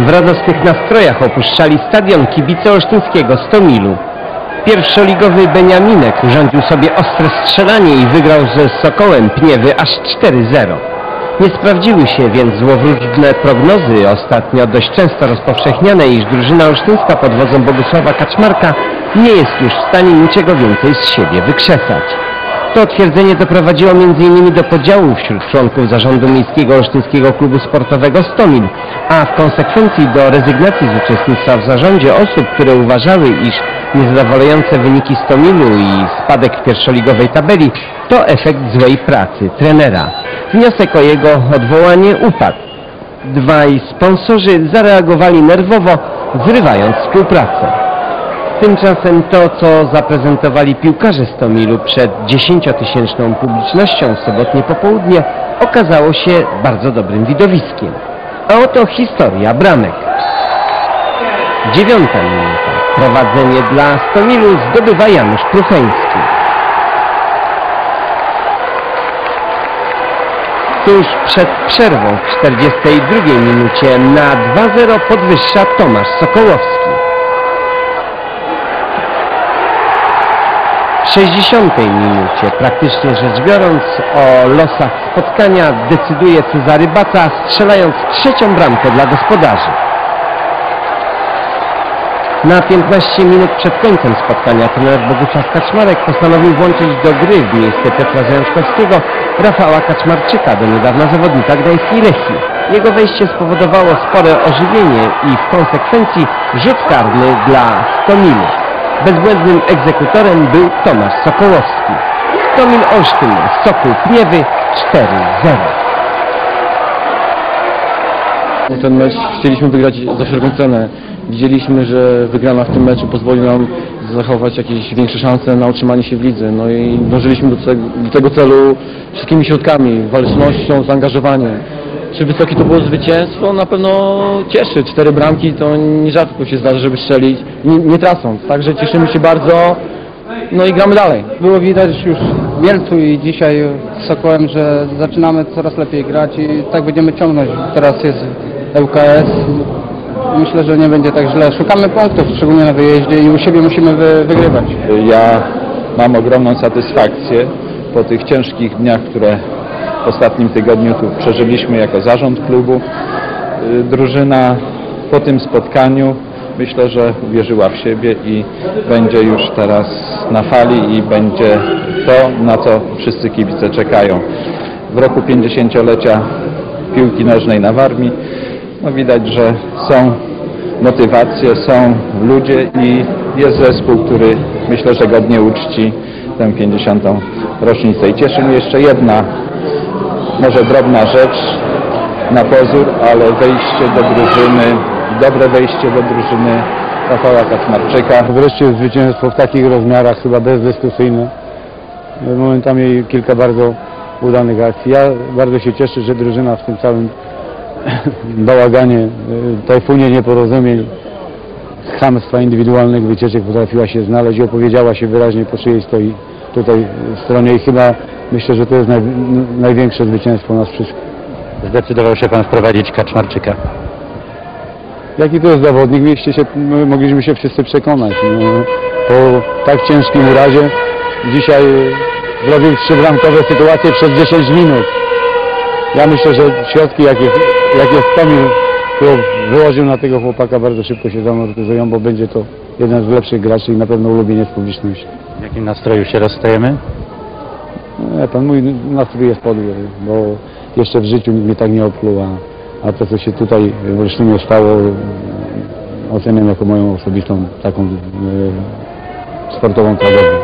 W radosnych nastrojach opuszczali stadion kibice olsztyńskiego Stomilu. Pierwszoligowy Beniaminek urządził sobie ostre strzelanie i wygrał ze Sokołem Pniewy aż 4-0. Nie sprawdziły się więc złowróżne prognozy, ostatnio dość często rozpowszechniane, iż drużyna olsztyńska pod wodzą Bogusława Kaczmarka nie jest już w stanie niczego więcej z siebie wykrzesać. To twierdzenie doprowadziło m.in. do podziału wśród członków zarządu Miejskiego Olsztyńskiego Klubu Sportowego Stomil, a w konsekwencji do rezygnacji z uczestnictwa w zarządzie osób, które uważały, iż niezadowalające wyniki Stomilu i spadek w pierwszoligowej tabeli to efekt złej pracy trenera. Wniosek o jego odwołanie upadł. Dwaj sponsorzy zareagowali nerwowo, zrywając współpracę. Tymczasem to, co zaprezentowali piłkarze Stomilu przed 10-tysięczną publicznością w sobotnie popołudnie, okazało się bardzo dobrym widowiskiem. A oto historia bramek. Dziewiąta minuta. Prowadzenie dla Stomilu zdobywa Janusz Prucheński. Tuż przed przerwą w 42 minucie na 2-0 podwyższa Tomasz Sokołowski. W 60 minucie, praktycznie rzecz biorąc, o losach spotkania decyduje Cezary Baca, strzelając trzecią bramkę dla gospodarzy. Na 15 minut przed końcem spotkania trener Bogusław Kaczmarek postanowił włączyć do gry w miejsce Piotra Zajączkowskiego Rafała Kaczmarczyka, do niedawna zawodnika gdańskiej Lechii. Jego wejście spowodowało spore ożywienie i w konsekwencji rzut karny dla Stomilu. Bezbłędnym egzekutorem był Tomasz Sokołowski. Stomil Olsztyn, Sokół Pniewy 4-0. Ten mecz chcieliśmy wygrać za wszelką cenę. Widzieliśmy, że wygrana w tym meczu pozwoli nam zachować jakieś większe szanse na utrzymanie się w lidze. No i dążyliśmy do, te, do tego celu wszystkimi środkami, walecznością, zaangażowaniem. Czy wysokie to było zwycięstwo? Na pewno cieszy. Cztery bramki to nierzadko się zdarza, żeby strzelić, nie, nie tracąc. Także cieszymy się bardzo. No i gramy dalej. Było widać już w Mielcu i dzisiaj z Sokołem, że zaczynamy coraz lepiej grać i tak będziemy ciągnąć. Teraz jest ŁKS. Myślę, że nie będzie tak źle. Szukamy punktów, szczególnie na wyjeździe i u siebie musimy wy, wygrywać. Ja mam ogromną satysfakcję po tych ciężkich dniach, które w ostatnim tygodniu tu przeżyliśmy jako zarząd klubu. Y, Drużyna po tym spotkaniu myślę, że uwierzyła w siebie i będzie już teraz na fali i będzie to, na co wszyscy kibice czekają. W roku 50-lecia piłki nożnej na Warmii no widać, że są motywacje, są ludzie i jest zespół, który myślę, że godnie uczci tę 50. rocznicę. I cieszy mnie jeszcze jedna, może drobna rzecz na pozór, ale wejście do drużyny, dobre wejście do drużyny Rafała Kaczmarczyka. Wreszcie zwycięstwo w takich rozmiarach, chyba bezdyskusyjne. Momentami kilka bardzo udanych akcji. Ja bardzo się cieszę, że drużyna w tym całym bałaganie, y, tajfunie nieporozumień, chamstwa indywidualnych wycieczek potrafiła się znaleźć i opowiedziała się wyraźnie po czyjej stoi tutaj stronie i chyba myślę, że to jest naj, największe zwycięstwo nas wszystkich. Zdecydował się Pan wprowadzić Kaczmarczyka. Jaki to jest zawodnik, mieście się, mogliśmy się wszyscy przekonać. No, po tak ciężkim urazie dzisiaj zrobił trzybramkowe sytuacje przez 10 minut. Ja myślę, że środki, jakie, jakie Stomil klub wyłożył na tego chłopaka, bardzo szybko się zamortyzują, bo będzie to jeden z lepszych graczy i na pewno ulubieniec publiczności. W jakim nastroju się rozstajemy? Nie, pan mój nastrój jest podły, bo jeszcze w życiu nikt mnie tak nie opluł, a, a to, co się tutaj w Olsztynie stało, oceniam jako moją osobistą taką e, sportową tragedię.